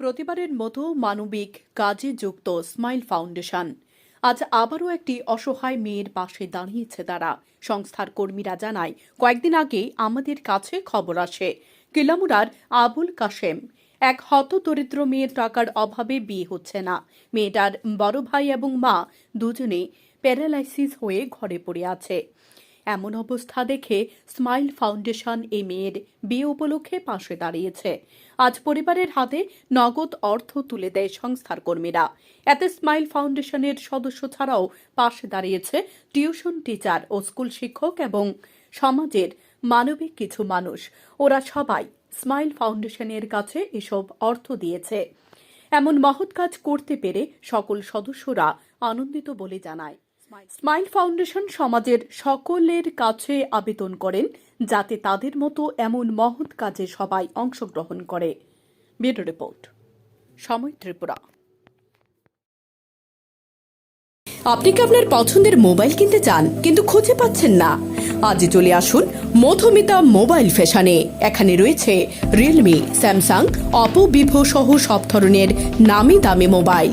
প্রতিবারের মতো মানবিক কাজে যুক্ত স্মাইল ফাউন্ডেশন। আজ আবারও একটি অসহায় মেয়ের পাশে দাঁড়িয়েছে তারা। সংস্থার কর্মীরা জানায়, কয়েকদিন আগে আমাদের কাছে খবর আসে কিলামুরার আবুল কাশেম। এক হত দরিদ্র মেয়ের টাকার অভাবে বিয়ে হচ্ছে না। মেয়েটার বড় ভাই এবং মা দুজনে প্যারালাইসিস হয়ে ঘরে পড়ে আছে। এমন অবস্থা দেখে স্মাইল ফাউন্ডেশন এই মেয়ের বিয়ে উপলক্ষে পাশে দাঁড়িয়েছে। আজ পরিবারের হাতে নগদ অর্থ তুলে দেয় সংস্থার কর্মীরা। এতে স্মাইল ফাউন্ডেশনের সদস্য ছাড়াও পাশে দাঁড়িয়েছে টিউশন টিচার ও স্কুল শিক্ষক এবং সমাজের মানবিক কিছু মানুষ। ওরা সবাই স্মাইল ফাউন্ডেশনের কাছে এসব অর্থ দিয়েছে। এমন মহৎ কাজ করতে পেরে সকল সদস্যরা আনন্দিত বলে জানায়। স্মাইল ফাউন্ডেশন সমাজের সকলের কাছে আবেদন করেন, যাতে তাদের মতো এমন মহৎ কাজে সবাই অংশগ্রহণ করে। রিপোর্ট। সময় ত্রিপুরা। আপনি কি আপনার পছন্দের মোবাইল কিনতে চান, কিন্তু খুঁজে পাচ্ছেন না? আজই চলে আসুন মধুমিতা মোবাইল ফ্যাশনে। এখানে রয়েছে রিয়েলমি স্যামসাং অপো ভিভো সহ সব ধরনের নামি দামি মোবাইল।